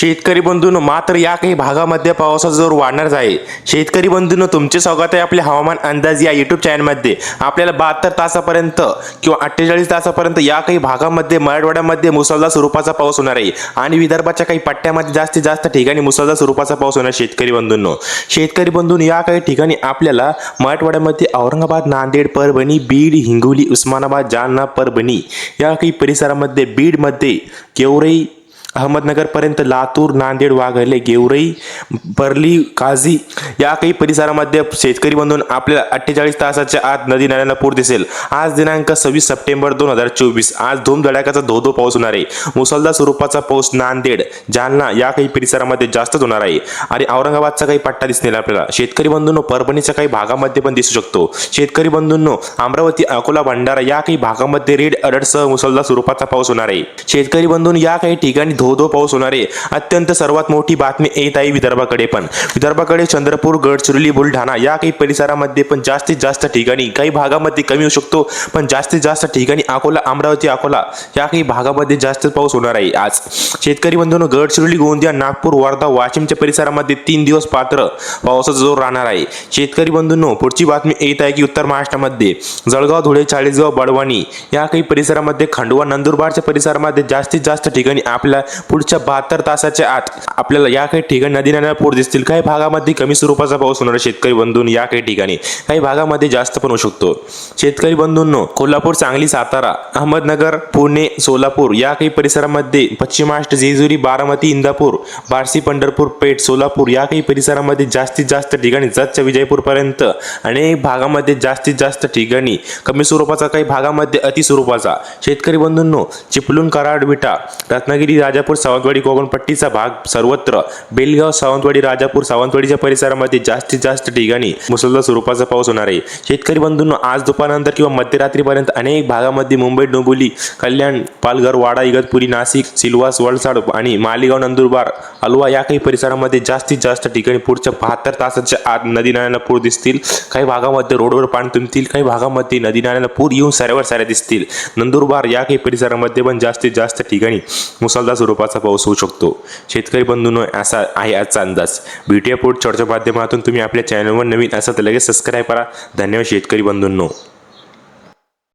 शेतकरी बंधूंनो मात्र या काही भागामध्ये पावसाचा जोर वाढणारच आहे. शेतकरी बंधूंनो तुमचे स्वागत आहे आपले हवामान अंदाज या युट्यूब चॅनलमध्ये आपल्याला बहात्तर तासापर्यंत किंवा अठ्ठेचाळीस तासापर्यंत या काही भागामध्ये मराठवाड्यामध्ये मुसळधार स्वरूपाचा पाऊस होणार आहे. आणि विदर्भाच्या काही पट्ट्यामध्ये जास्तीत जास्त ठिकाणी मुसळधार स्वरूपाचा पाऊस होणार आहे शेतकरी बंधूंनो. शेतकरी बंधूंनो या काही ठिकाणी आपल्याला मराठवाड्यामध्ये औरंगाबाद नांदेड परभणी बीड हिंगोली उस्मानाबाद जालना परभणी या काही परिसरामध्ये बीडमध्ये केवरई अहमदनगरपर्यंत लातूर नांदेड वाघले गेवरई बर्ली काझी या काही परिसरामध्ये शेतकरी बंधून आपल्याला अठ्ठेचाळीस तासाच्या आत नदी नाल्यांना पूर दिसेल. आज दिनांक सव्वीस सप्टेंबर दोन हजार चोवीस. आज धूम धडाक्याचा धो धो पाऊस होणार आहे. मुसळधार स्वरूपाचा पाऊस नांदेड जालना या काही परिसरामध्ये जास्तच होणार आहे. आणि औरंगाबादचा काही पट्टा दिसणार आपल्याला. शेतकरी बंधूंनो परभणीच्या काही भागामध्ये पण दिसू शकतो. शेतकरी बंधूंनो अमरावती अकोला भंडारा या काही भागामध्ये रेड अलर्टसह मुसळधार स्वरूपाचा पाऊस होणार आहे. शेतकरी बंधून या काही ठिकाणी धो धो पाऊस होणारे अत्यंत सर्वात मोठी बातमी येत आहे विदर्भाकडे पण. विदर्भाकडे चंद्रपूर गडचिरोली बुलढाणा या काही परिसरामध्ये पण जास्तीत जास्त ठिकाणी काही भागामध्ये कमी होऊ शकतो पण जास्तीत जास्त ठिकाणी अकोला अमरावती अकोला या काही भागामध्ये जास्त पाऊस होणार आहे आज. शेतकरी बंधूंनो गडचिरोली गोंदिया नागपूर वर्धा वाशिमच्या परिसरामध्ये तीन दिवस पात्र पावसाचा जोर राहणार आहे. शेतकरी बंधूंनो पुढची बातमी येत आहे की उत्तर महाराष्ट्रामध्ये जळगाव धुळे चाळीसगाव बडवानी या काही परिसरामध्ये खंडवा नंदुरबारच्या परिसरामध्ये जास्तीत जास्त ठिकाणी आपल्या पुढच्या बहात्तर तासाच्या आत आपल्याला या काही ठिकाणी नदी नाल्या पूर दिसतील. काही भागामध्ये कमी स्वरूपाचा पाऊस होणार आहे. शेतकरी बंधून या काही ठिकाणी. काही भागामध्ये जास्त पण होऊ शकतो. शेतकरी बंधूंनो कोल्हापूर सांगली सातारा अहमदनगर पुणे सोलापूर या काही परिसरामध्ये पश्चिम महाराष्ट्र जेजुरी बारामती इंदापूर बार्शी पंढरपूर पेठ सोलापूर या काही परिसरामध्ये जास्तीत जास्त ठिकाणी जतच्या विजयपूरपर्यंत अनेक भागामध्ये जास्तीत जास्त ठिकाणी कमी स्वरूपाचा काही भागामध्ये अति स्वरूपाचा शेतकरी बंधूंनो चिपलून कराड विटा रत्नागिरी राजा राजापूर सावंतवाडी कोकणपट्टीचा भाग सर्वत्र. बेलगाव सावंतवाडी राजापूर सावंतवाडीच्या परिसरामध्ये जास्तीत जास्त ठिकाणी मुसळधार स्वरूपाचा पाऊस होणार आहे. शेतकरी बंधूंना आज दुपारनंतर किंवा मध्यरात्रीपर्यंत अनेक भागामध्ये मुंबई डोंबिवली कल्याण पालघर वाडा इगतपुरी नाशिक सिल्वास वलसाड आणि मालेगाव नंदुरबार अलवा या काही परिसरामध्ये जास्तीत जास्त ठिकाणी पुढच्या बहात्तर तासाच्या आत नदी नाल्यांना पूर दिसतील. काही भागामध्ये रोडवर पाणी तुंबतील. काही भागामध्ये नदी नाल्यांना पूर येऊन साऱ्यावर साऱ्या दिसतील. नंदुरबार या काही परिसरामध्ये पण जास्तीत जास्त ठिकाणी मुसळधार स्वरूपाचा पाऊस होऊ शकतो. शेतकरी बंधूंनो असा आहे आजचा अंदाज. बीटीए पोर्ट चर्चा माध्यमातून तुम्ही आपल्या चॅनलवर नवीन असा तर लगेच सबस्क्राईब करा. धन्यवाद शेतकरी बंधूंनो.